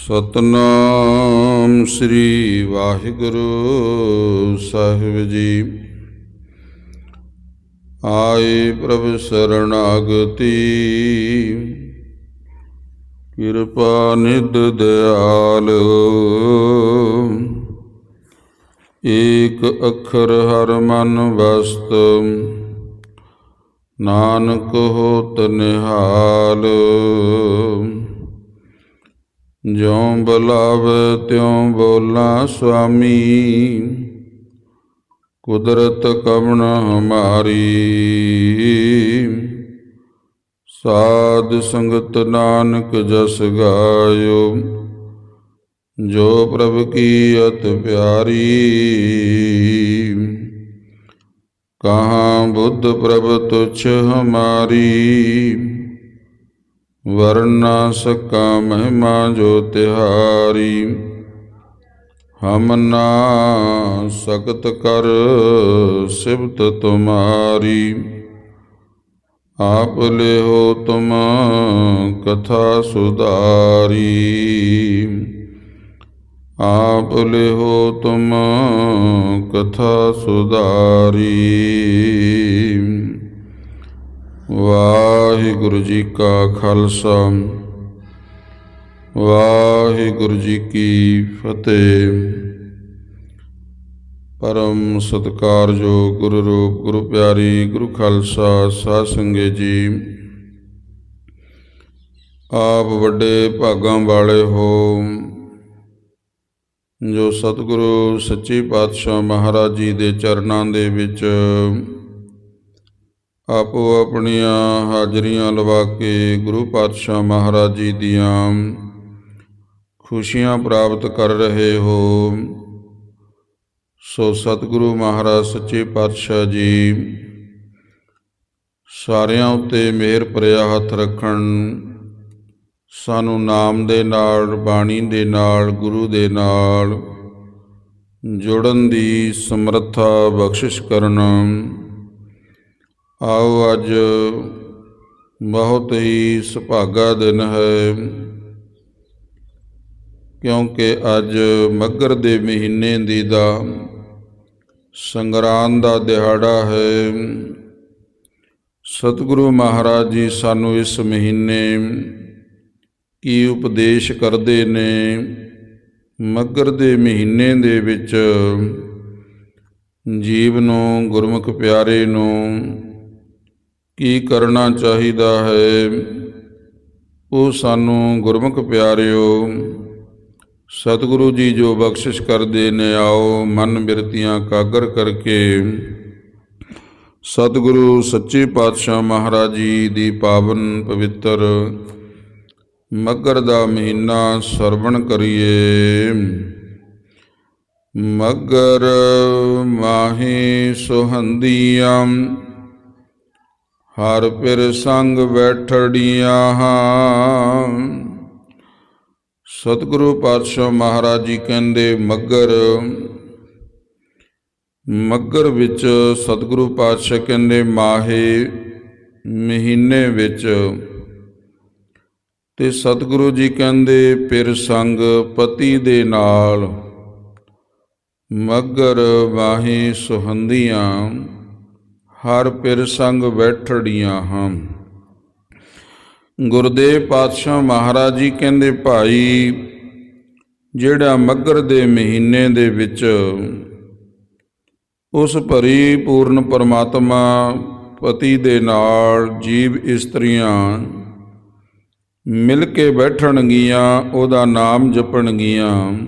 ਸਤਨਾਮ ਸ੍ਰੀ ਵਾਹਿਗੁਰੂ ਸਾਹਿਬ ਜੀ। ਆਏ ਪ੍ਰਭ ਸਰਣਾਗਤੀ। ਕਿਰਪਾ ਨਿਧ ਦਿਆਲ। ਏਕ ਅੱਖਰ ਹਰ ਮਨ ਵਸਤ। ਨਾਨਕ ਹੋਤ ਨਿਹਾਲ। ਜਿਉ ਬੁਲਾਵੇ ਤਿਉ ਬੋਲਾਂ ਸੁਆਮੀ, ਕੁਦਰਤ ਕਵਣ ਹਮਾਰੀ ਸਾਧ ਸੰਗਤ ਨਾਨਕ ਜਸ ਗਾਇਓ, ਜੋ ਪ੍ਰਭ ਕੀ ਅਤ ਪਿਆਰੀ। ਕਹਾਂ ਬੁੱਧ ਪ੍ਰਭ ਤੁਛ ਹਮਾਰੀ ਵਰਨਾ ਸਕਾ ਮਹਿਮਾ ਜੋ ਤਿਹਾਰੀ, ਹਮ ਨਾ ਸਕਤ ਕਰ ਸਿਬਤ ਤੁਮਾਰੀ। ਆਪ ਲਿਓ ਤੁਮ ਕਥਾ ਸੁਧਾਰੀ। ਆਪ ਲਿਓ ਤੁਮ ਕਥਾ ਸੁਧਾਰੀ। ਵਾਹਿਗੁਰੂ ਜੀ ਕਾ ਖਾਲਸਾ, ਵਾਹਿਗੁਰੂ ਜੀ ਕੀ ਫਤਿਹ। ਪਰਮ ਸਤਿਕਾਰਯੋਗ ਗੁਰੂ ਰੂਪ ਗੁਰੂ ਪਿਆਰੀ, ਗੁਰੂ ਖਾਲਸਾ, ਸਾਧ ਸੰਗੇ ਜੀ। ਆਪ ਵੱਡੇ ਭਾਗਾਂ ਵਾਲੇ ਹੋ, ਜੋ ਸਤਿਗੁਰੂ, ਸੱਚੇ ਪਾਤਸ਼ਾਹ ਮਹਾਰਾਜ ਜੀ ਦੇ ਚਰਨਾਂ ਦੇ ਵਿੱਚ ਆਪੋ ਆਪਣੀਆਂ ਹਾਜ਼ਰੀਆਂ ਲਵਾ ਕੇ ਗੁਰੂ ਪਾਤਸ਼ਾਹ ਮਹਾਰਾਜ ਜੀ ਦੀਆਂ ਖੁਸ਼ੀਆਂ ਪ੍ਰਾਪਤ ਕਰ ਰਹੇ ਹੋ। ਸੋ ਸਤਿਗੁਰੂ ਮਹਾਰਾਜ, ਸੱਚੇ ਪਾਤਸ਼ਾਹ ਜੀ, ਸਾਰਿਆਂ ਉੱਤੇ ਮਿਹਰ ਭਰਿਆ ਹੱਥ ਰੱਖਣ, ਸਾਨੂੰ ਨਾਮ ਦੇ ਨਾਲ, ਬਾਣੀ ਦੇ ਨਾਲ, ਗੁਰੂ ਦੇ ਨਾਲ ਜੁੜਨ ਦੀ ਸਮਰੱਥਾ ਬਖਸ਼ਿਸ਼ ਕਰਨ। ਆਓ ਅੱਜ ਬਹੁਤ ਹੀ ਸੁਭਾਗਾ ਦਿਨ ਹੈ। ਕਿਉਂਕਿ ਅੱਜ ਮੱਗਰ ਦੇ ਮਹੀਨੇ ਦੀ ਦਾ ਸੰਗਰਾਂਦ ਦਾ ਦਿਹਾੜਾ ਹੈ। ਸਤਿਗੁਰੂ ਮਹਾਰਾਜ ਜੀ ਸਾਨੂੰ ਇਸ ਮਹੀਨੇ ਕੀ ਉਪਦੇਸ਼ ਕਰਦੇ ਨੇ? ਮੱਗਰ ਦੇ ਮਹੀਨੇ ਦੇ ਵਿੱਚ ਜੀਵ ਨੂੰ, ਗੁਰਮੁਖ ਪਿਆਰੇ ਨੂੰ ਕੀ ਕਰਨਾ ਚਾਹੀਦਾ ਹੈ? ਉਹ ਸਾਨੂੰ ਗੁਰਮੁਖ ਪਿਆਰਿਓ, ਸਤਿਗੁਰੂ ਜੀ ਜੋ ਬਖਸ਼ਿਸ਼ ਕਰਦੇ ਨੇ, ਆਓ ਮਨ ਬਿਰਤੀਆਂ ਕਾਗਰ ਕਰਕੇ ਸਤਿਗੁਰੂ ਸੱਚੇ ਪਾਤਸ਼ਾਹ ਮਹਾਰਾਜ ਜੀ ਦੀ ਪਾਵਨ ਪਵਿੱਤਰ ਮਗਰ ਦਾ ਮਹੀਨਾ ਸਰਵਣ ਕਰੀਏ। ਮਗਰ ਮਾਹੀ ਸੁਹੰਦੀਆਂ ਹਰ ਪਿਰ ਸੰਗ ਬੈਠੜੀਆਂ। ਹਾਂ ਸਤਿਗੁਰੂ ਪਾਤਸ਼ਾਹ ਮਹਾਰਾਜ ਜੀ ਕਹਿੰਦੇ, ਮੱਗਰ ਮੱਗਰ ਵਿੱਚ ਸਤਿਗੁਰੂ ਪਾਤਸ਼ਾਹ ਕਹਿੰਦੇ, ਮਾਹੇ ਮਹੀਨੇ ਵਿੱਚ। ਤੇ ਸਤਿਗੁਰੂ ਜੀ ਕਹਿੰਦੇ ਪਿਰ ਸੰਗ ਪਤੀ ਦੇ ਨਾਲ। ਮੱਗਰ ਮਾਹੀ ਸੁਹੰਦੀਆਂ। ਹਰ ਪਿਰ ਸੰਗ ਬੈਠੜੀਆਂ ਹਨ ਗੁਰਦੇਵ ਪਾਤਸ਼ਾਹ ਮਹਾਰਾਜ ਜੀ ਕਹਿੰਦੇ, ਭਾਈ, ਜਿਹੜਾ ਮੱਗਰ ਦੇ ਮਹੀਨੇ ਦੇ ਵਿੱਚ ਉਸ ਭਰੀ ਪੂਰਨ ਪਰਮਾਤਮਾ ਪਤੀ ਦੇ ਨਾਲ ਜੀਵ ਇਸਤਰੀਆਂ ਮਿਲ ਕੇ ਬੈਠਣਗੀਆਂ, ਉਹਦਾ ਨਾਮ ਜਪਣਗੀਆਂ।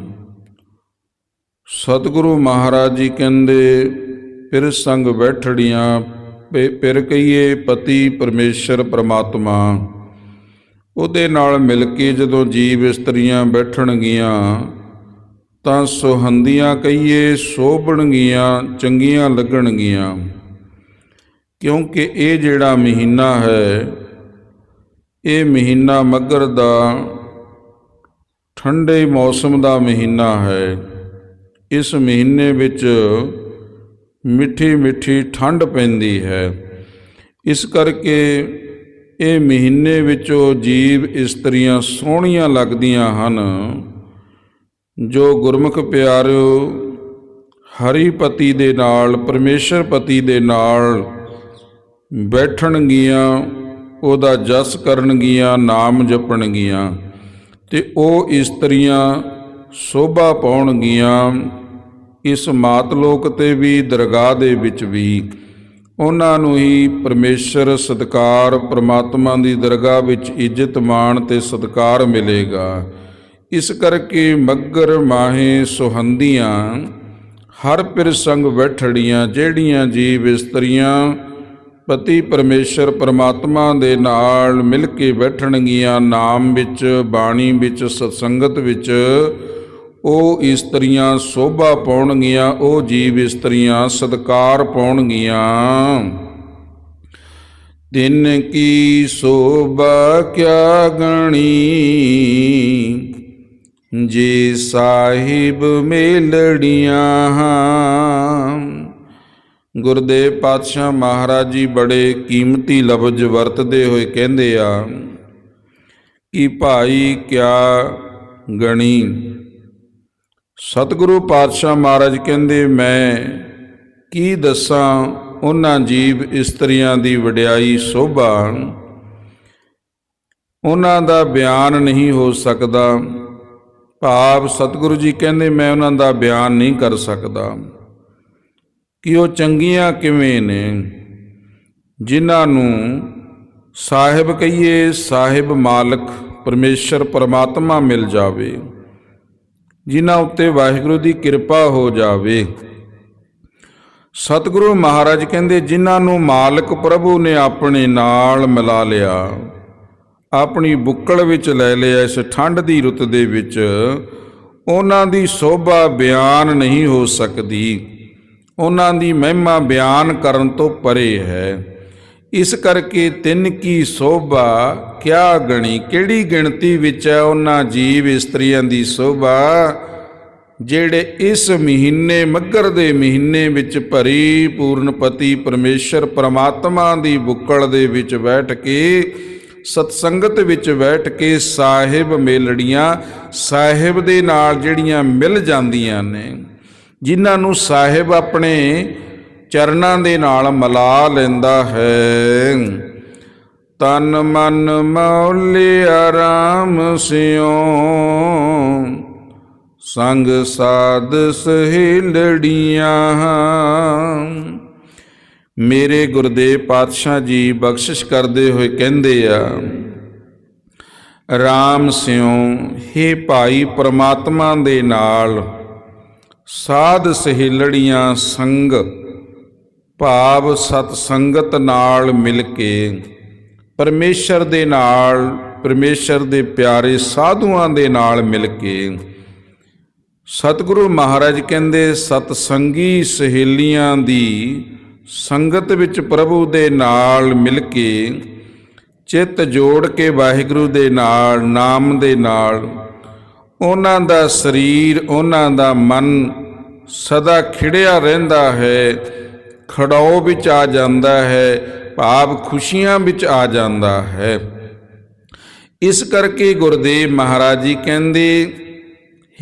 ਸਤਿਗੁਰੂ ਮਹਾਰਾਜ ਜੀ ਕਹਿੰਦੇ ਫਿਰ ਸੰਗ ਬੈਠੜੀਆਂ ਫਿਰ ਕਹੀਏ ਪਤੀ ਪਰਮੇਸ਼ਰ ਪ੍ਰਮਾਤਮਾ। ਉਹਦੇ ਨਾਲ ਮਿਲ ਕੇ ਜਦੋਂ ਜੀਵ ਇਸਤਰੀਆਂ ਬੈਠਣਗੀਆਂ, ਤਾਂ ਸੁਹੰਦੀਆਂ ਕਹੀਏ ਸੋਭਣਗੀਆਂ, ਚੰਗੀਆਂ ਲੱਗਣਗੀਆਂ। ਕਿਉਂਕਿ ਇਹ ਜਿਹੜਾ ਮਹੀਨਾ ਹੈ, ਇਹ ਮਹੀਨਾ ਮੱਗਰ ਦਾ, ਠੰਡੇ ਮੌਸਮ ਦਾ ਮਹੀਨਾ ਹੈ। ਇਸ ਮਹੀਨੇ ਵਿੱਚ ਮਿੱਠੀ ਮਿੱਠੀ ਠੰਡ ਪੈਂਦੀ ਹੈ। ਇਸ ਕਰਕੇ ਇਹ ਮਹੀਨੇ ਵਿੱਚੋਂ ਜੀਵ ਇਸਤਰੀਆਂ ਸੋਹਣੀਆਂ ਲੱਗਦੀਆਂ ਹਨ। ਜੋ ਗੁਰਮੁਖ ਪਿਆਰਿਓ, ਹਰੀ ਪਤੀ ਦੇ ਨਾਲ, ਪਰਮੇਸ਼ਰ ਪਤੀ ਦੇ ਨਾਲ ਬੈਠਣਗੀਆਂ, ਉਹਦਾ ਜਸ ਕਰਨਗੀਆਂ, ਨਾਮ ਜਪਣਗੀਆਂ ਤੇ ਉਹ ਇਸਤਰੀਆਂ ਸੋਭਾ ਪਾਉਣਗੀਆਂ। ਇਸ ਮਾਤ ਲੋਕ ਤੇ ਵੀ ਦਰਗਾਹ ਦੇ ਵਿੱਚ ਵੀ। ਉਹਨਾਂ ਨੂੰ ਹੀ ਪਰਮੇਸ਼ਰ ਸਤਕਾਰ ਪ੍ਰਮਾਤਮਾ ਦੀ ਦਰਗਾਹ ਵਿੱਚ ਇੱਜ਼ਤ ਮਾਣ ਤੇ ਸਤਕਾਰ ਮਿਲੇਗਾ। ਇਸ ਕਰਕੇ ਮੱਗਰ ਮਾਹੇ ਸੁਹੰਦੀਆਂ, ਹਰ ਪਿਰ ਸੰਗ ਬੈਠੜੀਆਂ, ਜਿਹੜੀਆਂ ਜੀਵ ਇਸਤਰੀਆਂ, ਪਤੀ ਪਰਮੇਸ਼ਰ ਪਰਮਾਤਮਾ ਦੇ ਨਾਲ ਮਿਲ ਕੇ ਬੈਠਣਗੀਆਂ ਨਾਮ ਵਿੱਚ, ਬਾਣੀ ਵਿੱਚ, ਸਤਸੰਗਤ ਵਿੱਚ ਉਹ ਇਸਤਰੀਆਂ ਸੋਭਾ ਪਾਉਣਗੀਆਂ, ਉਹ ਜੀਵ ਇਸਤਰੀਆਂ ਸਤਕਾਰ ਪਾਉਣਗੀਆਂ। ਤਿੰਨ ਕੀ ਸੋਭਾ ਕਿਆ ਗਣੀ? ਜੇ ਸਾਹਿਬ ਮੇਲੜੀਆਂ ਗੁਰਦੇਵ ਪਾਤਸ਼ਾਹ ਮਹਾਰਾਜ ਜੀ ਬੜੇ ਕੀਮਤੀ ਲਫ਼ਜ਼ ਵਰਤਦੇ ਹੋਏ ਕਹਿੰਦੇ ਆ, ਕਿ ਭਾਈ ਕਿਆ ਗਣੀ? ਸਤਿਗੁਰੂ ਪਾਤਸ਼ਾਹ ਮਹਾਰਾਜ ਕਹਿੰਦੇ, ਮੈਂ ਕੀ ਦੱਸਾਂ, ਉਹਨਾਂ ਜੀਵ ਇਸਤਰੀਆਂ ਦੀ ਵਡਿਆਈ ਸੋਭਾ। ਉਹਨਾਂ ਦਾ ਬਿਆਨ ਨਹੀਂ ਹੋ ਸਕਦਾ। ਭਾਵ ਸਤਿਗੁਰੂ ਜੀ ਕਹਿੰਦੇ, ਮੈਂ ਉਹਨਾਂ ਦਾ ਬਿਆਨ ਨਹੀਂ ਕਰ ਸਕਦਾ। ਕਿ ਉਹ ਚੰਗੀਆਂ ਕਿਵੇਂ ਨੇ? ਜਿਨ੍ਹਾਂ ਨੂੰ ਸਾਹਿਬ ਕਹੀਏ, ਸਾਹਿਬ ਮਾਲਕ, ਪਰਮੇਸ਼ਰ, ਪਰਮਾਤਮਾ ਮਿਲ ਜਾਵੇ। ਜਿਨ੍ਹਾਂ ਉੱਤੇ ਵਾਹਿਗੁਰੂ ਦੀ ਕਿਰਪਾ ਹੋ ਜਾਵੇ। ਸਤਿਗੁਰੂ ਮਹਾਰਾਜ ਕਹਿੰਦੇ, ਜਿਨ੍ਹਾਂ ਨੂੰ ਮਾਲਕ ਪ੍ਰਭੂ ਨੇ ਆਪਣੇ ਨਾਲ ਮਿਲਾ ਲਿਆ, ਆਪਣੀ ਬੁੱਕਲ ਵਿੱਚ ਲੈ ਲਿਆ, ਇਸ ਠੰਡ ਦੀ ਰੁੱਤ ਦੇ ਵਿੱਚ, ਉਹਨਾਂ ਦੀ ਸੋਭਾ ਬਿਆਨ ਨਹੀਂ ਹੋ ਸਕਦੀ। ਉਹਨਾਂ ਦੀ ਮਹਿਮਾ ਬਿਆਨ ਕਰਨ ਤੋਂ ਪਰੇ ਹੈ। ਇਸ ਕਰਕੇ ਤਿੰਨ ਕੀ ਸੋਭਾ, ਕਿਆ ਗਣੀ, ਕਿਹੜੀ ਗਿਣਤੀ ਵਿੱਚ ਹੈ ਉਹਨਾਂ ਜੀਵ ਇਸਤਰੀਆਂ ਦੀ ਸੋਭਾ, ਜਿਹੜੇ ਇਸ ਮਹੀਨੇ, ਮੱਗਰ ਦੇ ਮਹੀਨੇ ਵਿੱਚ ਭਰੀ ਪੂਰਨਪਤੀ ਪਰਮੇਸ਼ਰ ਪ੍ਰਮਾਤਮਾ ਦੀ ਬੁੱਕਲ ਦੇ ਵਿੱਚ ਬੈਠ ਕੇ, ਸਤਸੰਗਤ ਵਿੱਚ ਬੈਠ ਕੇ ਸਾਹਿਬ ਮੇਲੜੀਆਂ, ਸਾਹਿਬ ਦੇ ਨਾਲ ਜਿਹੜੀਆਂ ਮਿਲ ਜਾਂਦੀਆਂ ਨੇ, ਜਿਨ੍ਹਾਂ ਨੂੰ ਸਾਹਿਬ ਆਪਣੇ ਚਰਨਾਂ ਦੇ ਨਾਲ ਮਲਾ ਲੈਂਦਾ ਹੈ। ਤਨ ਮਨ ਮੌਲਿਆ ਰਾਮ ਸਿਓ ਸੰਗ ਸਾਧ ਸਹੇਲੜੀਆਂ। ਮੇਰੇ ਗੁਰਦੇਵ ਪਾਤਸ਼ਾਹ ਜੀ ਬਖਸ਼ਿਸ਼ ਕਰਦੇ ਹੋਏ ਕਹਿੰਦੇ ਆ, ਰਾਮ ਸਿਉ, ਹੇ ਭਾਈ ਪ੍ਰਮਾਤਮਾ ਦੇ ਨਾਲ ਸਾਧ ਸਹੇਲੜੀਆਂ ਸੰਗ ਭਾਵ ਸਤ ਸੰਗਤ ਨਾਲ ਮਿਲ ਕੇ ਪਰਮੇਸ਼ਰ ਦੇ ਨਾਲ, ਪਰਮੇਸ਼ਰ ਦੇ ਪਿਆਰੇ ਸਾਧੂਆਂ ਦੇ ਨਾਲ ਮਿਲ ਕੇ ਸਤਿਗੁਰੂ ਮਹਾਰਾਜ ਕਹਿੰਦੇ, ਸਤ ਸੰਗੀ ਸਹੇਲੀਆਂ ਦੀ ਸੰਗਤ ਵਿੱਚ ਪ੍ਰਭੂ ਦੇ ਨਾਲ ਮਿਲ ਕੇ ਚਿੱਤ ਜੋੜ ਕੇ ਵਾਹਿਗੁਰੂ ਦੇ ਨਾਲ, ਨਾਮ ਦੇ ਨਾਲ ਉਹਨਾਂ ਦਾ ਸਰੀਰ, ਉਹਨਾਂ ਦਾ ਮਨ ਸਦਾ ਖਿੜਿਆ ਰਹਿੰਦਾ ਹੈ। ਖੜਾਓ ਵਿੱਚ ਆ ਜਾਂਦਾ ਹੈ, ਭਾਵ ਖੁਸ਼ੀਆਂ ਵਿੱਚ ਆ ਜਾਂਦਾ ਹੈ। ਇਸ ਕਰਕੇ ਗੁਰਦੇਵ ਮਹਾਰਾਜ ਜੀ ਕਹਿੰਦੇ,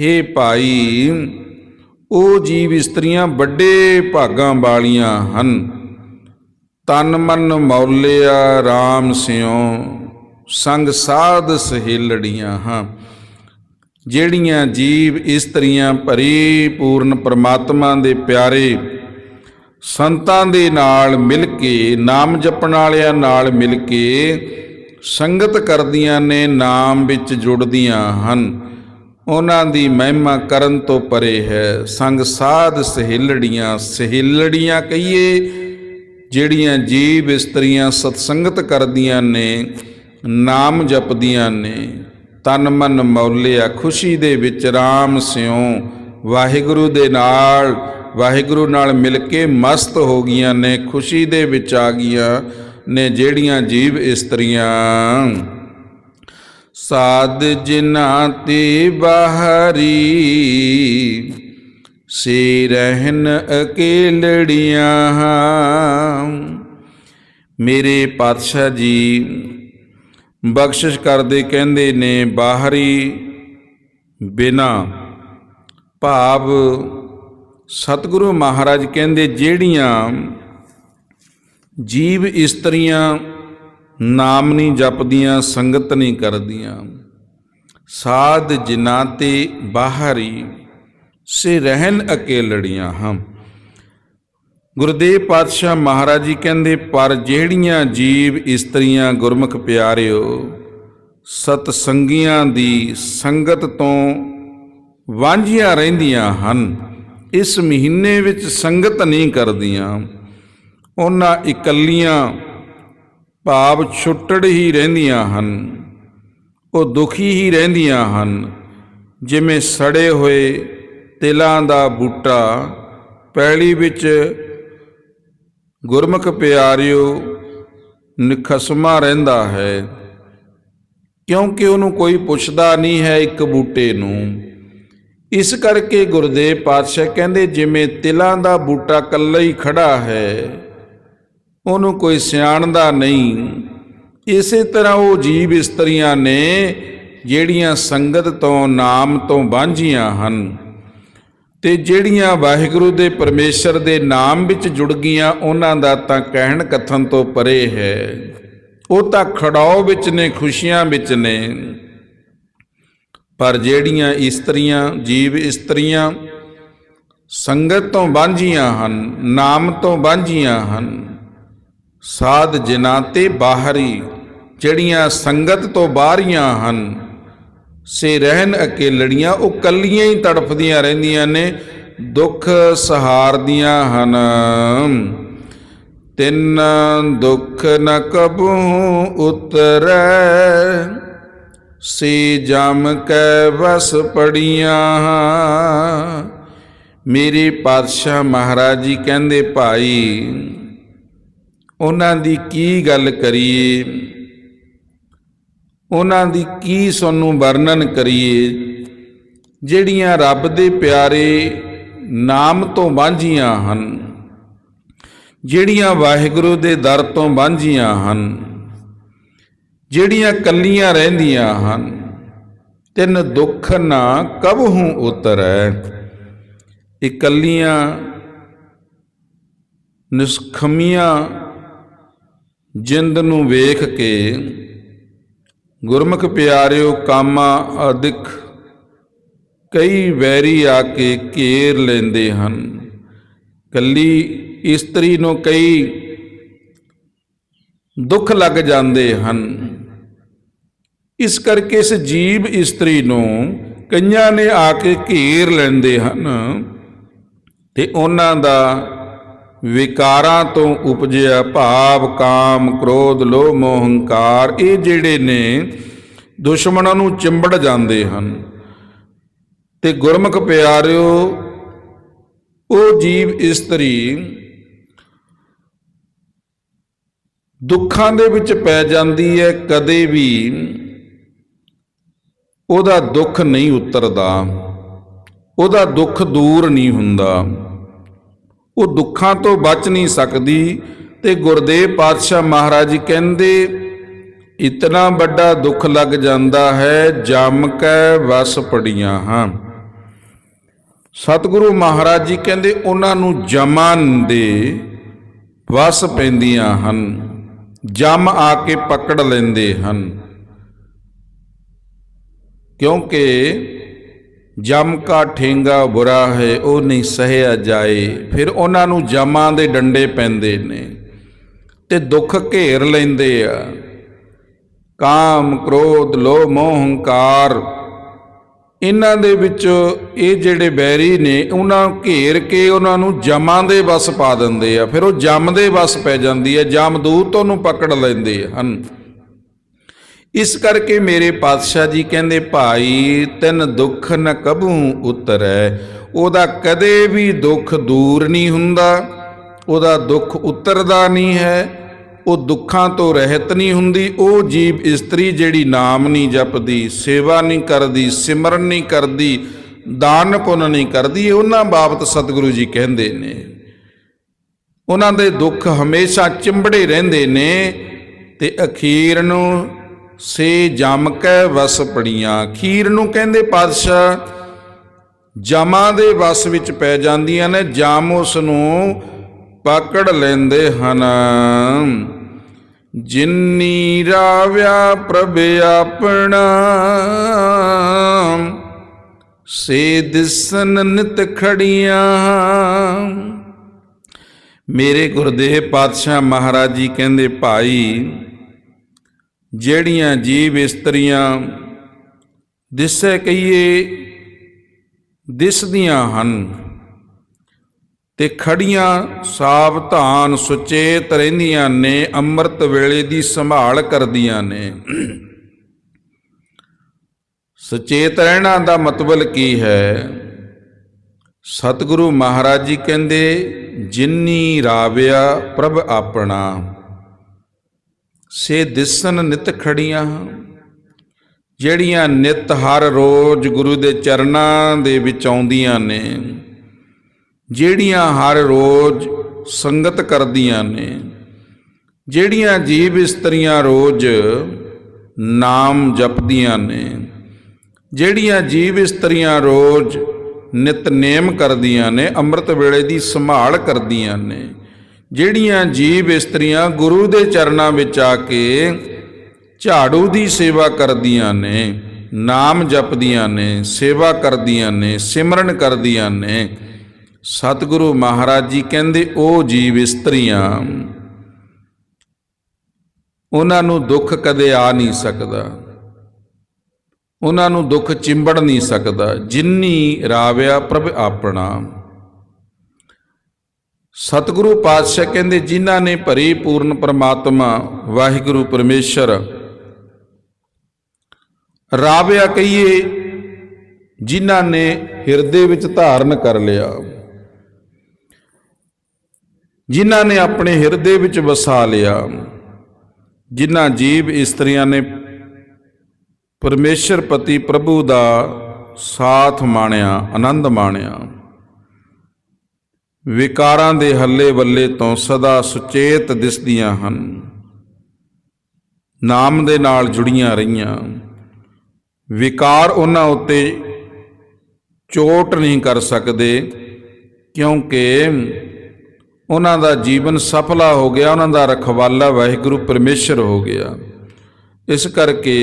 ਹੇ ਭਾਈ, ਉਹ ਜੀਵ ਇਸਤਰੀਆਂ ਵੱਡੇ ਭਾਗਾਂ ਵਾਲੀਆਂ ਹਨ। ਤਨ ਮਨ ਮੌਲਿਆ RAM ਸਿਉ, ਸੰਗ ਸਾਧ ਸਹੇਲੜੀਆਂ ਹਾਂ। ਜਿਹੜੀਆਂ ਜੀਵ ਇਸਤਰੀਆਂ ਭਰੀ ਪੂਰਨ ਪ੍ਰਮਾਤਮਾ ਦੇ ਪਿਆਰੇ ਸੰਤਾਂ ਦੇ ਨਾਲ ਮਿਲ ਕੇ, ਨਾਮ ਜਪਣ ਵਾਲਿਆਂ ਨਾਲ ਮਿਲ ਕੇ ਸੰਗਤ ਕਰਦੀਆਂ ਨੇ, ਨਾਮ ਵਿੱਚ ਜੁੜਦੀਆਂ ਹਨ। ਉਹਨਾਂ ਦੀ ਮਹਿਮਾ ਕਰਨ ਤੋਂ ਪਰੇ ਹੈ। ਸੰਗ ਸਾਧ ਸਹੇਲੜੀਆਂ ਸਹੇਲੜੀਆਂ ਕਹੀਏ, ਜਿਹੜੀਆਂ ਜੀਵ ਇਸਤਰੀਆਂ ਸਤਸੰਗਤ ਕਰਦੀਆਂ ਨੇ, ਨਾਮ ਜਪਦੀਆਂ ਨੇ। ਤਨ ਮਨ ਮੌਲਿਆ ਖੁਸ਼ੀ ਦੇ ਵਿੱਚ RAM ਸਿਉ, ਵਾਹਿਗੁਰੂ ਦੇ ਨਾਲ ਵਾਹਿਗੁਰੂ ਨਾਲ ਮਿਲ ਕੇ ਮਸਤ ਹੋ ਗਈਆਂ ਨੇ, ਖੁਸ਼ੀ ਦੇ ਵਿੱਚ ਆ ਗਈਆਂ ਨੇ ਜਿਹੜੀਆਂ ਜੀਵ ਇਸਤਰੀਆਂ। ਸਾਧ ਜਿਨਾ ਤੇ ਬਾਹਰੀ ਸੇ ਰਹਿਨ ਅਕੇਲੜੀਆਂ ਮੇਰੇ ਪਾਤਸ਼ਾਹ ਜੀ, ਬਖਸ਼ਿਸ਼ ਕਰਦੇ ਕਹਿੰਦੇ ਨੇ, ਬਾਹਰੀ ਬਿਨਾ ਭਾਵ ਸਤਿਗੁਰੂ ਮਹਾਰਾਜ ਕਹਿੰਦੇ, ਜਿਹੜੀਆਂ ਜੀਵ ਇਸਤਰੀਆਂ ਨਾਮ ਨਹੀਂ ਜਪਦੀਆਂ, ਸੰਗਤ ਨਹੀਂ ਕਰਦੀਆਂ, ਸਾਧ ਜਿਨਾ ਤੇ ਬਾਹਰੀ, ਸੇ ਰਹਿਨ ਅਕੇਲੜੀਆਂ ਹਮ। ਗੁਰਦੇਵ ਪਾਤਸ਼ਾਹ ਮਹਾਰਾਜ ਜੀ ਕਹਿੰਦੇ, ਪਰ ਜਿਹੜੀਆਂ ਜੀਵ ਇਸਤਰੀਆਂ ਗੁਰਮੁਖ ਪਿਆਰਿਓ ਸਤ ਸੰਗੀਆਂ ਦੀ ਸੰਗਤ ਤੋਂ ਵਾਂਝੀਆਂ ਰਹਿੰਦੀਆਂ ਹਨ। ਇਸ ਮਹੀਨੇ ਵਿੱਚ ਸੰਗਤ ਨਹੀਂ ਕਰਦੀਆਂ। ਉਹਨਾਂ ਇਕੱਲੀਆਂ ਭਾਵ ਛੁੱਟੜ ਹੀ ਰਹਿੰਦੀਆਂ ਹਨ। ਉਹ ਦੁਖੀ ਹੀ ਰਹਿੰਦੀਆਂ ਹਨ। ਜਿਵੇਂ ਸੜੇ ਹੋਏ ਤਿਲਾਂ ਦਾ ਬੂਟਾ, ਪੈਲੀ ਵਿੱਚ ਗੁਰਮੁਖ ਪਿਆਰਿਓ ਨਿਖਸਮਾ ਰਹਿੰਦਾ ਹੈ। ਕਿਉਂਕਿ ਉਹਨੂੰ ਕੋਈ ਪੁੱਛਦਾ ਨਹੀਂ ਹੈ ਇੱਕ ਬੂਟੇ ਨੂੰ। ਇਸ ਕਰਕੇ ਗੁਰਦੇਵ ਪਾਤਸ਼ਾਹ ਕਹਿੰਦੇ, ਜਿਵੇਂ ਤਿਲਾਂ ਦਾ ਬੂਟਾ ਕੱਲਾ ਹੀ ਖੜਾ ਹੈ, ਉਹਨੂੰ ਕੋਈ ਸਿਆਣਦਾ ਨਹੀਂ। ਇਸੇ ਤਰ੍ਹਾਂ ਉਹ ਜੀਵ ਇਸਤਰੀਆਂ ਨੇ ਜਿਹੜੀਆਂ ਸੰਗਤ ਤੋਂ, ਨਾਮ ਤੋਂ ਵਾਂਝੀਆਂ ਹਨ ਤੇ ਜਿਹੜੀਆਂ ਵਾਹਿਗੁਰੂ ਦੇ ਪਰਮੇਸ਼ਰ ਦੇ ਨਾਮ ਵਿੱਚ ਜੁੜ ਗਈਆਂ, ਉਹਨਾਂ ਦਾ ਤਾਂ ਕਹਿਣ ਕਥਨ ਤੋਂ ਪਰੇ ਹੈ। ਉਹ ਤਾਂ ਖੜਾਓ ਵਿੱਚ ਨੇ, ਖੁਸ਼ੀਆਂ ਵਿੱਚ ਨੇ। ਪਰ ਜਿਹੜੀਆਂ ਇਸਤਰੀਆਂ ਜੀਵ ਇਸਤਰੀਆਂ ਸੰਗਤ ਤੋਂ ਬਾਂਝੀਆਂ ਹਨ, ਨਾਮ ਤੋਂ ਵਾਂਝੀਆਂ ਹਨ, ਸਾਧ ਜਿਨ੍ਹਾਂ ਤੇ ਬਾਹਰੀ, ਜਿਹੜੀਆਂ ਸੰਗਤ ਤੋਂ ਬਾਹਰੀਆਂ ਹਨ, ਸੇ ਰਹਿਣ ਅਕੇਲੜੀਆਂ, ਉਹ ਕੱਲੀਆਂ ਹੀ ਤੜਫਦੀਆਂ ਰਹਿੰਦੀਆਂ ਨੇ, ਦੁੱਖ ਸਹਾਰਦੀਆਂ ਹਨ। ਤਿੰਨ ਦੁੱਖ ਨ ਕਬੂ ਉਤਰੈ ਸੇ ਜਮ ਕੈ ਵਸ ਪੜੀਆਂ ਮੇਰੇ ਪਾਤਸ਼ਾਹ ਮਹਾਰਾਜ ਜੀ ਕਹਿੰਦੇ ਭਾਈ, ਉਹਨਾਂ ਦੀ ਕੀ ਗੱਲ ਕਰੀਏ? ਉਹਨਾਂ ਦੀ ਕੀ ਸਾਨੂੰ ਵਰਣਨ ਕਰੀਏ? ਜਿਹੜੀਆਂ ਰੱਬ ਦੇ ਪਿਆਰੇ ਨਾਮ ਤੋਂ ਵਾਂਝੀਆਂ ਹਨ, ਜਿਹੜੀਆਂ ਵਾਹਿਗੁਰੂ ਦੇ ਦਰ ਤੋਂ ਵਾਂਝੀਆਂ ਹਨ ਜਿਹੜੀਆਂ ਕੱਲੀਆਂ ਰਹਿੰਦੀਆਂ ਹਨ, ਤਿੰਨ ਦੁੱਖ ਨਾ ਕਬਹੂ ਉਤਰੈ। ਇਕੱਲੀਆਂ ਨਿਸਖਮੀਆਂ ਜਿੰਦ ਨੂੰ ਵੇਖ ਕੇ ਗੁਰਮੁਖ ਪਿਆਰਿਓ, ਕਾਮਾ ਅਧਿਕ ਕਈ ਵੈਰੀ ਆ ਕੇ ਘੇਰ ਲੈਂਦੇ ਹਨ। ਕੱਲੀ ਇਸਤਰੀ ਨੂੰ ਕਈ ਦੁੱਖ ਲੱਗ ਜਾਂਦੇ ਹਨ। ਇਸ ਕਰਕੇ ਇਸ ਜੀਵ ਇਸਤਰੀ ਨੂੰ ਕਈਆਂ ਨੇ ਆ ਕੇ ਘੇਰ ਲੈਂਦੇ ਹਨ ਤੇ ਉਹਨਾਂ ਦਾ ਵਿਕਾਰਾਂ ਤੋਂ ਉਪਜਿਆ ਭਾਵ, ਕਾਮ, ਕ੍ਰੋਧ, ਲੋਭ ਮੋਹ ਹੰਕਾਰ ਇਹ ਜਿਹੜੇ ਨੇ ਦੁਸ਼ਮਣਾਂ ਨੂੰ ਚਿੰਬੜ ਜਾਂਦੇ ਹਨ। ਤੇ ਗੁਰਮੁਖ ਪਿਆਰਿਓ, ਉਹ ਜੀਵ ਇਸਤਰੀ ਦੁੱਖਾਂ ਦੇ ਵਿੱਚ ਪੈ ਜਾਂਦੀ ਹੈ, ਕਦੇ ਵੀ ਉਹਦਾ ਦੁੱਖ ਨਹੀਂ ਉਤਰਦਾ, ਉਹਦਾ ਦੁੱਖ ਦੂਰ ਨਹੀਂ ਹੁੰਦਾ। ਉਹ ਦੁੱਖਾਂ ਤੋਂ ਬਚ ਨਹੀਂ ਸਕਦੀ ਤੇ ਗੁਰਦੇਵ ਪਾਤਸ਼ਾਹ ਮਹਾਰਾਜ ਜੀ ਕਹਿੰਦੇ, ਇਤਨਾ ਵੱਡਾ ਦੁੱਖ ਲੱਗ ਜਾਂਦਾ ਹੈ, ਜਮ ਕੈ ਵਸ ਪੜੀਆਂ ਹਾਂ। ਸਤਿਗੁਰੂ ਮਹਾਰਾਜ ਜੀ ਕਹਿੰਦੇ, ਉਹਨਾਂ ਨੂੰ ਜਮਨ ਦੇ ਵਸ ਪੈਂਦੀਆਂ ਹਨ, ਜਮ ਆ ਕੇ ਪਕੜ ਲੈਂਦੇ ਹਨ। ਕਿਉਂਕਿ ਜਮ ਕਾ ਠੇਂਗਾ ਬੁਰਾ ਹੈ ਉਹ ਨਹੀਂ ਸਹਿਆ ਜਾਏ। ਫਿਰ ਉਹਨਾਂ ਨੂੰ ਜਮਾਂ ਦੇ ਡੰਡੇ ਪੈਂਦੇ ਨੇ ਤੇ ਦੁੱਖ ਘੇਰ ਲੈਂਦੇ ਆ। ਕਾਮ, ਕ੍ਰੋਧ, ਲੋਭ ਮੋਹ ਹੰਕਾਰ ਇਹਨਾਂ ਦੇ ਵਿੱਚ ਇਹ ਜਿਹੜੇ ਬੈਰੀ ਨੇ, ਉਹਨਾਂ ਨੂੰ ਘੇਰ ਕੇ ਉਹਨਾਂ ਨੂੰ ਜਮਾਂ ਦੇ ਵਸ ਪਾ ਦਿੰਦੇ ਆ। ਫਿਰ ਉਹ ਜਮ ਦੇ ਵਸ ਪੈ ਜਾਂਦੀ ਹੈ ਜਮਦੂਤ ਉਹਨੂੰ ਪਕੜ ਲੈਂਦੇ ਹਨ। ਇਸ ਕਰਕੇ ਮੇਰੇ ਪਾਤਸ਼ਾਹ ਜੀ ਕਹਿੰਦੇ, ਭਾਈ, ਤਿੰਨ ਦੁੱਖ ਨ ਕਬੂ ਉਤਰੈ। ਉਹਦਾ ਕਦੇ ਵੀ ਦੁੱਖ ਦੂਰ ਨਹੀਂ ਹੁੰਦਾ। ਉਹਦਾ ਦੁੱਖ ਉਤਰਦਾ ਨਹੀਂ ਹੈ। ਉਹ ਦੁੱਖਾਂ ਤੋਂ ਰਹਿਤ ਨਹੀਂ ਹੁੰਦੀ। ਉਹ ਜੀਵ ਇਸਤਰੀ ਜਿਹੜੀ ਨਾਮ ਨਹੀਂ ਜਪਦੀ, ਸੇਵਾ ਨਹੀਂ ਕਰਦੀ, ਸਿਮਰਨ ਨਹੀਂ ਕਰਦੀ, ਦਾਨ ਪੁੰਨ ਨਹੀਂ ਕਰਦੀ, ਉਹਨਾਂ ਬਾਬਤ ਸਤਿਗੁਰੂ ਜੀ ਕਹਿੰਦੇ ਨੇ। ਉਹਨਾਂ ਦੇ ਦੁੱਖ ਹਮੇਸ਼ਾ ਚਿੰਬੜੇ ਰਹਿੰਦੇ ਨੇ ਤੇ ਅਖੀਰ ਨੂੰ ਸੇ ਜਮ ਕੈ ਵਸ ਪੜੀਆਂ। ਖੀਰ ਨੂੰ ਕਹਿੰਦੇ ਪਾਤਸ਼ਾਹ, ਜਮਾਂ ਦੇ ਵਸ ਵਿੱਚ ਪੈ ਜਾਂਦੀਆਂ ਨੇ, ਜਮ ਉਸ ਨੂੰ ਪਕੜ ਲੈਂਦੇ ਹਨ। ਜਿਨੀ ਰਾਵਿਆ ਪ੍ਰਭ ਆਪਣਾ, ਸੇ ਦਿਸਨ ਨਿਤ ਖੜੀਆਂ। ਮੇਰੇ ਗੁਰਦੇਵ ਪਾਤਸ਼ਾਹ ਮਹਾਰਾਜ ਜੀ ਕਹਿੰਦੇ, ਭਾਈ ਜਿਹੜੀਆਂ ਜੀਵ ਇਸਤਰੀਆਂ ਦਿਸੇ ਕਹੀਏ, ਦਿਸਦੀਆਂ ਹਨ ਤੇ ਖੜੀਆਂ ਸਾਵਧਾਨ ਸੁਚੇਤ ਰਹਿੰਦੀਆਂ ਨੇ, ਅੰਮ੍ਰਿਤ ਵੇਲੇ ਦੀ ਸੰਭਾਲ ਕਰਦੀਆਂ ਨੇ। ਸੁਚੇਤ ਰਹਿਣਾ ਦਾ ਮਤਲਬ ਕੀ ਹੈ? ਸਤਿਗੁਰੂ ਮਹਾਰਾਜ ਜੀ ਕਹਿੰਦੇ, ਜਿਨੀ ਰਾਵਿਆ ਪ੍ਰਭ ਆਪਣਾ। ਸੇ ਦਿਸਨ ਨਿਤ ਖੜੀਆਂ ਜਿਹੜੀਆਂ ਨਿਤ ਹਰ ਰੋਜ਼ ਗੁਰੂ ਦੇ ਚਰਨਾਂ ਦੇ ਵਿੱਚ ਆਉਂਦੀਆਂ ਨੇ, ਜਿਹੜੀਆਂ ਹਰ ਰੋਜ਼ ਸੰਗਤ ਕਰਦੀਆਂ ਨੇ, ਜਿਹੜੀਆਂ ਜੀਵ ਇਸਤਰੀਆਂ ਰੋਜ਼ ਨਾਮ ਜਪਦੀਆਂ ਨੇ, ਜਿਹੜੀਆਂ ਜੀਵ ਇਸਤਰੀਆਂ ਰੋਜ਼ ਨਿਤਨੇਮ ਕਰਦੀਆਂ ਨੇ, ਅੰਮ੍ਰਿਤ ਵੇਲੇ ਦੀ ਸੰਭਾਲ ਕਰਦੀਆਂ ਨੇ ਜਿਹੜੀਆਂ ਜੀਵ ਇਸਤਰੀਆਂ ਗੁਰੂ ਦੇ ਚਰਨਾਂ ਵਿੱਚ ਆ ਕੇ ਝਾੜੂ ਦੀ ਸੇਵਾ ਕਰਦੀਆਂ ਨੇ, ਨਾਮ ਜਪਦੀਆਂ ਨੇ, ਸੇਵਾ ਕਰਦੀਆਂ ਨੇ, ਸਿਮਰਨ ਕਰਦੀਆਂ ਨੇ, ਸਤਿਗੁਰੂ ਮਹਾਰਾਜ ਜੀ ਕਹਿੰਦੇ ਉਹ ਜੀਵ ਇਸਤਰੀਆਂ ਉਹਨਾਂ ਨੂੰ ਦੁੱਖ ਕਦੇ ਆ ਨਹੀਂ ਸਕਦਾ, ਉਹਨਾਂ ਨੂੰ ਦੁੱਖ ਚਿੰਬੜ ਨਹੀਂ ਸਕਦਾ, ਜਿੰਨੀ ਰਾਵਿਆ ਪ੍ਰਭ ਆਪਣਾ। ਸਤਿਗੁਰੂ ਪਾਤਸ਼ਾਹ ਕਹਿੰਦੇ, ਜਿਨ੍ਹਾਂ ਨੇ ਭਰੀ ਪੂਰਨ ਪਰਮਾਤਮਾ, ਵਾਹਿਗੁਰੂ ਪਰਮੇਸ਼ਰ ਰਾਵਿਆ ਕਹੀਏ, ਜਿਨ੍ਹਾਂ ਨੇ ਹਿਰਦੇ ਵਿੱਚ ਧਾਰਨ ਕਰ ਲਿਆ, ਜਿਨ੍ਹਾਂ ਨੇ ਆਪਣੇ ਹਿਰਦੇ ਵਿੱਚ ਵਸਾ ਲਿਆ, ਜਿਨ੍ਹਾਂ ਜੀਵ ਇਸਤਰੀਆਂ ਨੇ ਪਰਮੇਸ਼ਰ ਪਤੀ ਪ੍ਰਭੂ ਦਾ ਸਾਥ ਮਾਣਿਆ, ਆਨੰਦ ਮਾਣਿਆ। ਵਿਕਾਰਾਂ ਦੇ ਹੱਲੇ ਵੱਲੇ ਤੋਂ ਸਦਾ ਸੁਚੇਤ ਦਿਸਦੀਆਂ ਹਨ। ਨਾਮ ਦੇ ਨਾਲ ਜੁੜੀਆਂ ਰਹੀਆਂ। ਵਿਕਾਰ ਉਹਨਾਂ ਉੱਤੇ ਚੋਟ ਨਹੀਂ ਕਰ ਸਕਦੇ, ਕਿਉਂਕਿ ਉਹਨਾਂ ਦਾ ਜੀਵਨ ਸਫਲਾ ਹੋ ਗਿਆ, ਉਹਨਾਂ ਦਾ ਰਖਵਾਲਾ ਵਾਹਿਗੁਰੂ ਪਰਮੇਸ਼ਰ ਹੋ ਗਿਆ। ਇਸ ਕਰਕੇ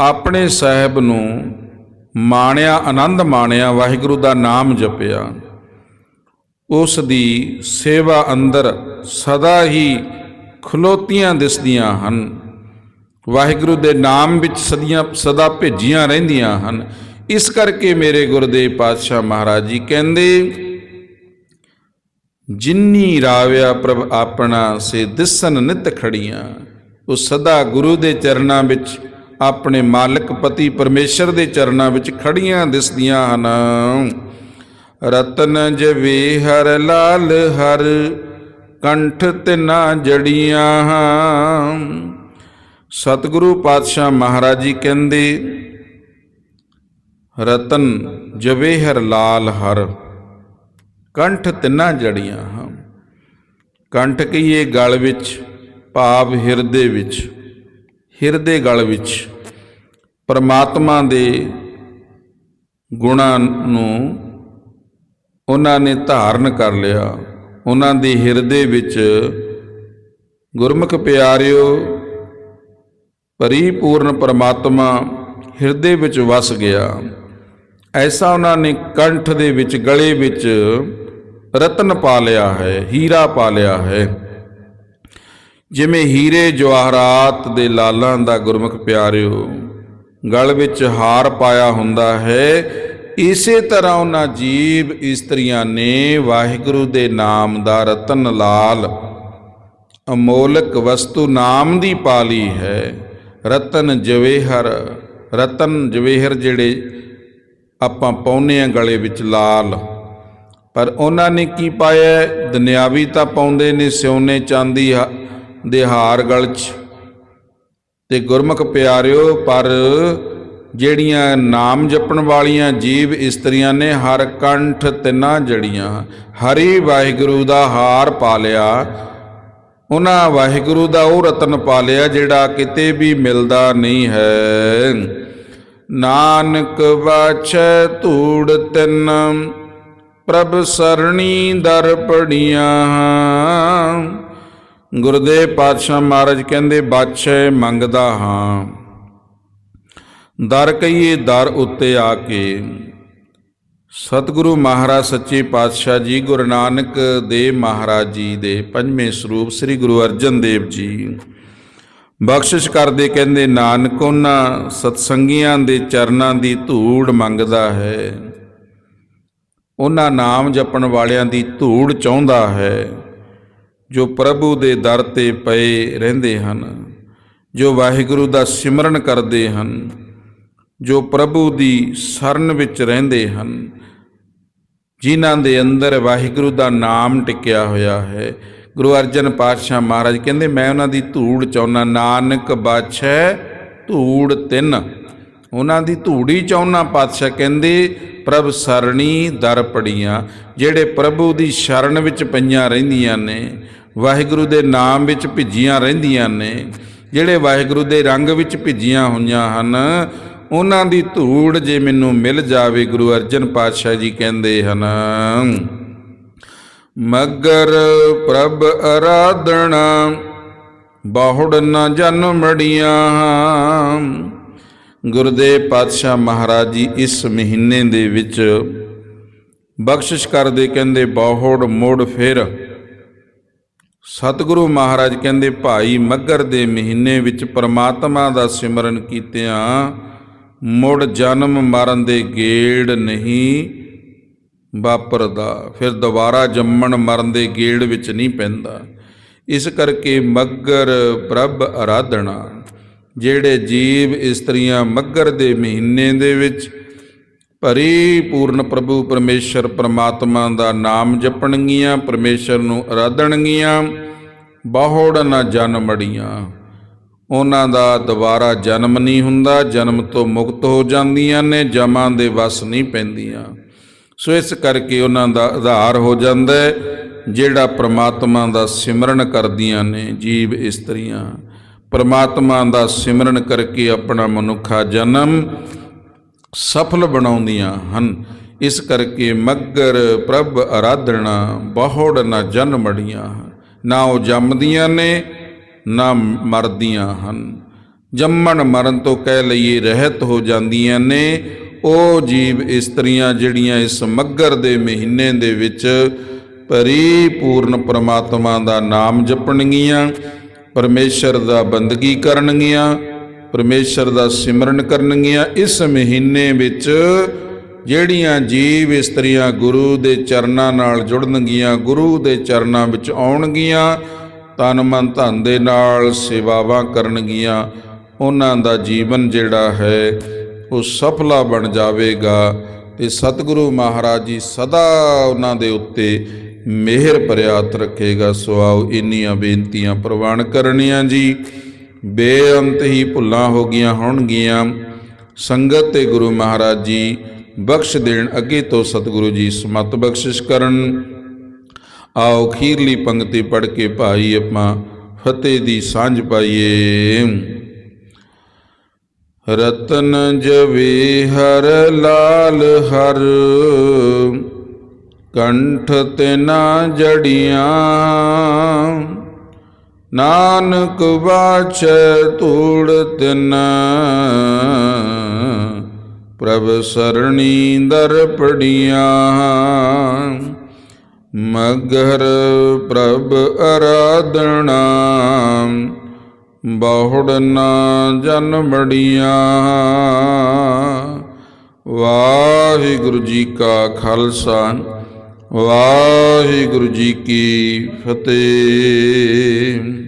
ਆਪਣੇ ਸਾਹਿਬ ਨੂੰ ਮਾਣਿਆ, ਆਨੰਦ ਮਾਣਿਆ, ਵਾਹਿਗੁਰੂ ਦਾ ਨਾਮ ਜਪਿਆ। ਉਸ ਦੀ ਸੇਵਾ ਅੰਦਰ ਸਦਾ ਹੀ ਖਲੋਤੀਆਂ ਦਿਸਦੀਆਂ ਹਨ। ਵਾਹਿਗੁਰੂ ਦੇ ਨਾਮ ਵਿੱਚ ਸਦੀਆਂ, ਸਦਾ ਭੇਜੀਆਂ ਰਹਿੰਦੀਆਂ ਹਨ। ਇਸ ਕਰਕੇ ਮੇਰੇ ਗੁਰਦੇਵ ਪਾਤਸ਼ਾਹ ਮਹਾਰਾਜ ਜੀ ਕਹਿੰਦੇ, ਜਿੰਨੀ ਰਾਵਿਆ ਪ੍ਰਭ ਆਪਣਾ ਸੇ ਦਿਸਨ ਨਿਤ ਖੜੀਆਂ, ਉਹ ਸਦਾ ਗੁਰੂ ਦੇ ਚਰਨਾਂ ਵਿੱਚ, ਆਪਣੇ ਮਾਲਕ ਪਤੀ ਪਰਮੇਸ਼ਰ ਦੇ ਚਰਨਾਂ ਵਿੱਚ ਖੜੀਆਂ ਦਿਸਦੀਆਂ ਹਨ। ਰਤਨ ਜਵੇ ਹਰ ਲਾਲ ਹਰ, ਕੰਠ ਤਿਨਾ ਜੜੀਆਂ ਸਤਿਗੁਰੂ ਪਾਤਸ਼ਾਹ ਮਹਾਰਾਜ ਜੀ ਕਹਿੰਦੇ, ਰਤਨ ਜਵੇ ਹਰ ਲਾਲ ਹਰ, ਕੰਠ ਤਿੰਨਾ ਜੜੀਆਂ ਹਨ ਕੰਠ ਕਹੀਏ ਗਲ ਵਿੱਚ, ਭਾਵ ਹਿਰਦੇ ਵਿੱਚ, ਹਿਰਦੇ ਗਲ ਵਿੱਚ, ਪਰਮਾਤਮਾ ਦੇ ਗੁਣਾਂ ਨੂੰ ਉਹਨਾਂ ਨੇ ਧਾਰਨ ਕਰ ਲਿਆ। ਉਹਨਾਂ ਦੇ ਹਿਰਦੇ ਵਿੱਚ ਗੁਰਮੁਖ ਪਿਆਰਿਓ, ਪਰਿਪੂਰਨ ਪਰਮਾਤਮਾ ਹਿਰਦੇ ਵਿੱਚ ਵਸ ਗਿਆ। ਐਸਾ ਉਹਨਾਂ ਨੇ ਕੰਠ ਦੇ ਵਿੱਚ, ਗਲੇ ਵਿੱਚ ਰਤਨ ਪਾ ਲਿਆ ਹੈ, ਹੀਰਾ ਪਾ ਲਿਆ ਹੈ। ਜਿਵੇਂ ਹੀਰੇ ਜਵਾਹਰਾਤ ਦੇ ਲਾਲਾਂ ਦਾ ਗੁਰਮੁਖ ਪਿਆਰਿਓ, ਗਲ ਵਿੱਚ ਹਾਰ ਪਾਇਆ ਹੁੰਦਾ ਹੈ ਇਸੇ ਤਰ੍ਹਾਂ ਉਹਨਾਂ ਜੀਵ ਇਸਤਰੀਆਂ ਨੇ ਵਾਹਿਗੁਰੂ ਦੇ ਨਾਮ ਦਾ ਰਤਨ ਲਾਲ, ਅਮੋਲਕ ਵਸਤੂ ਨਾਮ ਦੀ ਪਾਲੀ ਹੈ। ਰਤਨ ਜਵੇਹਰ ਰਤਨ ਜਵੇਹਰ ਜਿਹੜੇ ਆਪਾਂ ਪਾਉਨੇ ਆ ਗਲੇ ਵਿੱਚ ਲਾਲ, ਪਰ ਉਹਨਾਂ ਨੇ ਕੀ ਪਾਇਆ? ਦੁਨਿਆਵੀ ਤਾਂ ਪਾਉਂਦੇ ਨੇ ਸਿਉਨੇ ਚਾਂਦੀ ਹਾ- ਦੇ ਹਾਰ ਗਲ 'ਚ। ਤੇ ਗੁਰਮੁਖ ਪਿਆਰਿਓ, ਪਰ ਜਿਹੜੀਆਂ ਨਾਮ ਜਪਣ ਵਾਲੀਆਂ ਜੀਵ ਇਸਤਰੀਆਂ ਨੇ ਹਰ ਕੰਠ ਤਿੰਨਾਂ ਜੜੀਆਂ। ਹਰੀ ਵਾਹਿਗੁਰੂ ਦਾ ਹਾਰ ਪਾ ਲਿਆ ਉਹਨਾਂ ਵਾਹਿਗੁਰੂ ਦਾ ਉਹ ਰਤਨ ਪਾ ਲਿਆ ਜਿਹੜਾ ਕਿਤੇ ਵੀ ਮਿਲਦਾ ਨਹੀਂ ਹੈ। ਨਾਨਕ ਵਾਛੈ ਧੂੜ ਤਿੰਨ, ਪ੍ਰਭ ਸਰਣੀ ਦਰ ਪੜੀਆਂ। ਗੁਰਦੇਵ ਪਾਤਸ਼ਾਹ ਮਹਾਰਾਜ ਕਹਿੰਦੇ ਬਾਛੈ ਮੰਗਦਾ ਹਾਂ। ਦਰ ਕਹੀਏ ਦਰ ਉੱਤੇ ਆ ਕੇ। ਸਤਿਗੁਰੂ ਮਹਾਰਾਜ, ਸੱਚੇ ਪਾਤਸ਼ਾਹ ਜੀ, ਗੁਰੂ ਨਾਨਕ ਦੇਵ ਮਹਾਰਾਜ ਜੀ ਦੇ ਪੰਜਵੇਂ ਸਰੂਪ ਸ੍ਰੀ ਗੁਰੂ ਅਰਜਨ ਦੇਵ ਜੀ। ਬਖਸ਼ਿਸ਼ ਕਰਦੇ ਕਹਿੰਦੇ, ਨਾਨਕ ਉਹਨਾਂ ਸਤਸੰਗੀਆਂ ਦੇ ਚਰਨਾਂ ਦੀ ਧੂੜ ਮੰਗਦਾ ਹੈ। ਉਹਨਾਂ ਨਾਮ ਜਪਣ ਵਾਲਿਆਂ ਦੀ ਧੂੜ ਚਾਹੁੰਦਾ ਹੈ। ਜੋ ਪ੍ਰਭੂ ਦੇ ਦਰ ਤੇ ਪਏ ਰਹਿੰਦੇ ਹਨ, ਜੋ ਵਾਹਿਗੁਰੂ ਦਾ ਸਿਮਰਨ ਕਰਦੇ ਹਨ ਜੋ ਪ੍ਰਭੂ ਦੀ ਸ਼ਰਨ ਵਿੱਚ ਰਹਿੰਦੇ ਹਨ, ਜਿਨ੍ਹਾਂ ਦੇ ਅੰਦਰ ਵਾਹਿਗੁਰੂ ਦਾ ਨਾਮ ਟਿਕਿਆ ਹੋਇਆ ਹੈ। ਗੁਰੂ ਅਰਜਨ ਪਾਤਸ਼ਾਹ ਮਹਾਰਾਜ ਕਹਿੰਦੇ, ਮੈਂ ਉਹਨਾਂ ਦੀ ਧੂੜ ਚਾਹੁੰਨਾ, ਨਾਨਕ ਬਾਛੈ ਧੂੜ ਤਿੰਨ। ਉਹਨਾਂ ਦੀ ਧੂੜੀ ਚਾਹੁੰਨਾ ਪਾਤਸ਼ਾਹ ਕਹਿੰਦੇ, ਪ੍ਰਭ ਸਰਣੀ ਦਰ ਪੜੀਆਂ, ਜਿਹੜੇ ਪ੍ਰਭੂ ਦੀ ਸ਼ਰਨ ਵਿੱਚ ਪਈਆਂ ਰਹਿੰਦੀਆਂ ਨੇ, ਵਾਹਿਗੁਰੂ ਦੇ ਨਾਮ ਵਿੱਚ ਭਿੱਜੀਆਂ ਰਹਿੰਦੀਆਂ ਨੇ, ਜਿਹੜੇ ਵਾਹਿਗੁਰੂ ਦੇ ਰੰਗ ਵਿੱਚ ਭਿੱਜੀਆਂ ਹੋਈਆਂ ਹਨ ਉਹਨਾਂ ਦੀ ਧੂੜ ਜੇ ਮੈਨੂੰ ਮਿਲ ਜਾਵੇ, ਗੁਰੂ ਅਰਜਨ ਪਾਤਸ਼ਾਹ ਜੀ ਕਹਿੰਦੇ ਹਨ, ਮਗਰ ਪ੍ਰਭ ਅਰਾਧਣਾ, ਬਾਹੁੜ ਨਾ ਜਨਮੜੀਆਂ ਗੁਰਦੇਵ ਪਾਤਸ਼ਾਹ ਮਹਾਰਾਜ ਜੀ ਇਸ ਮਹੀਨੇ ਦੇ ਵਿੱਚ ਬਖਸ਼ਿਸ਼ ਕਰਦੇ, ਕਹਿੰਦੇ ਬਾਹੁੜ ਮੋੜ ਫਿਰ। ਸਤਿਗੁਰੂ ਮਹਾਰਾਜ ਕਹਿੰਦੇ, ਭਾਈ ਮੱਗਰ ਦੇ ਮਹੀਨੇ ਵਿੱਚ ਪਰਮਾਤਮਾ ਦਾ ਸਿਮਰਨ ਕੀਤਿਆਂ ਮੁੜ ਜਨਮ ਮਰਨ ਦੇ ਗੇੜ ਨਹੀਂ ਵਾਪਰਦਾ। ਫਿਰ ਦੁਬਾਰਾ ਜੰਮਣ ਮਰਨ ਦੇ ਗੇੜ ਵਿੱਚ ਨਹੀਂ ਪੈਂਦਾ। ਇਸ ਕਰਕੇ ਮੱਗਰ ਪ੍ਰਭ ਆਰਾਧਣਾ ਜਿਹੜੇ ਜੀਵ ਇਸਤਰੀਆਂ ਮੱਗਰ ਦੇ ਮਹੀਨੇ ਦੇ ਵਿੱਚ ਪਰਿਪੂਰਨ ਪ੍ਰਭੂ ਪਰਮੇਸ਼ਰ ਪ੍ਰਮਾਤਮਾ ਦਾ ਨਾਮ ਜਪਣਗੀਆਂ, ਪਰਮੇਸ਼ਰ ਨੂੰ ਆਰਾਧਣਗੀਆਂ ਬਾਹੋੜ ਨਾ ਜਨਮੜੀਆਂ ਉਹਨਾਂ ਦਾ ਦੁਬਾਰਾ ਜਨਮ ਨਹੀਂ ਹੁੰਦਾ, ਜਨਮ ਤੋਂ ਮੁਕਤ ਹੋ ਜਾਂਦੀਆਂ ਨੇ, ਜਮਾਂ ਦੇ ਵਸ ਨਹੀਂ ਪੈਂਦੀਆਂ। ਸੋ ਇਸ ਕਰਕੇ ਉਹਨਾਂ ਦਾ ਆਧਾਰ ਹੋ ਜਾਂਦਾ ਹੈ, ਜਿਹੜਾ ਪ੍ਰਮਾਤਮਾ ਦਾ ਸਿਮਰਨ ਕਰਦੀਆਂ ਨੇ, ਜੀਵ ਇਸਤਰੀਆਂ ਪ੍ਰਮਾਤਮਾ ਦਾ ਸਿਮਰਨ ਕਰਕੇ ਆਪਣਾ ਮਨੁੱਖਾ ਜਨਮ ਸਫਲ ਬਣਾਉਂਦੀਆਂ ਹਨ। ਇਸ ਕਰਕੇ ਮੱਗਰ, ਪ੍ਰਭ ਆਰਾਧਣਾ ਬਹੁੜ ਨਾ ਜਨਮੜੀਆਂ ਨਾ ਉਹ ਜੰਮਦੀਆਂ ਨੇ ਨਾ ਮਰਦੀਆਂ ਹਨ। ਜੰਮਣ ਮਰਨ ਤੋਂ ਕਹਿ ਲਈਏ ਰਹਿਤ ਹੋ ਜਾਂਦੀਆਂ ਨੇ। ਉਹ ਜੀਵ ਇਸਤਰੀਆਂ ਜਿਹੜੀਆਂ ਇਸ ਮੱਗਰ ਦੇ ਮਹੀਨੇ ਦੇ ਵਿੱਚ ਪਰਿਪੂਰਨ ਪ੍ਰਮਾਤਮਾ ਦਾ ਨਾਮ ਜਪਣਗੀਆਂ, ਪਰਮੇਸ਼ਰ ਦਾ ਬੰਦਗੀ ਕਰਨਗੀਆਂ, ਪਰਮੇਸ਼ਰ ਦਾ ਸਿਮਰਨ ਕਰਨਗੀਆਂ, ਇਸ ਮਹੀਨੇ ਵਿੱਚ ਜਿਹੜੀਆਂ ਜੀਵ ਇਸਤਰੀਆਂ ਗੁਰੂ ਦੇ ਚਰਨਾਂ ਨਾਲ ਜੁੜਨਗੀਆਂ, ਗੁਰੂ ਦੇ ਚਰਨਾਂ ਵਿੱਚ ਆਉਣਗੀਆਂ ਤਨ ਮਨ ਧਨ ਦੇ ਨਾਲ ਸੇਵਾਵਾਂ ਕਰਨਗੀਆਂ, ਉਹਨਾਂ ਦਾ ਜੀਵਨ ਜਿਹੜਾ ਹੈ, ਉਹ ਸਫਲਾ ਬਣ ਜਾਵੇਗਾ। ਤੇ ਸਤਿਗੁਰੂ ਮਹਾਰਾਜ ਜੀ ਸਦਾ ਉਹਨਾਂ ਦੇ ਉੱਤੇ ਮਿਹਰ ਪ੍ਰਿਆਤ ਰੱਖੇਗਾ। ਸੋ ਆਓ ਇੰਨੀਆਂ ਬੇਨਤੀਆਂ ਪ੍ਰਵਾਨ ਕਰਨੀਆਂ ਜੀ। ਬੇਅੰਤ ਹੀ ਭੁੱਲਾਂ ਹੋ ਗਈਆਂ ਹੋਣਗੀਆਂ। ਸੰਗਤ ਤੇ ਗੁਰੂ ਮਹਾਰਾਜ ਜੀ ਬਖਸ਼ ਦੇਣ ਅੱਗੇ ਤੋਂ ਸਤਿਗੁਰੂ ਜੀ ਸਮਤ ਬਖਸ਼ਿਸ਼ ਕਰਨ। ਆਓ ਖੀਰਲੀ ਪੰਕਤੀ ਪੜ ਕੇ ਭਾਈ ਆਪਾਂ, ਫਤਿਹ ਦੀ ਸਾਂਝ ਪਾਈਏ। ਰਤਨ ਜਵੇ ਹਰ ਲਾਲ ਹਰ, ਕੰਠ ਤੇ ਨਾ ਜੜੀਆਂ। ਨਾਨਕ ਬਾਛੈ ਧੂੜ ਤਿਨ, ਪ੍ਰਭ ਸਰਣੀ ਦਰ ਪੜੀਆਂ। ਮਗਰ ਪ੍ਰਭ ਅਰਾਧਣਾ ਬਹੁੜ ਨਾ ਜਨਮੜੀਆਂ ਵਾਹਿਗੁਰੂ ਜੀ ਕਾ ਖਾਲਸਾ ਵਾਹਿਗੁਰੂ ਜੀ ਕੀ ਫਤਿਹ।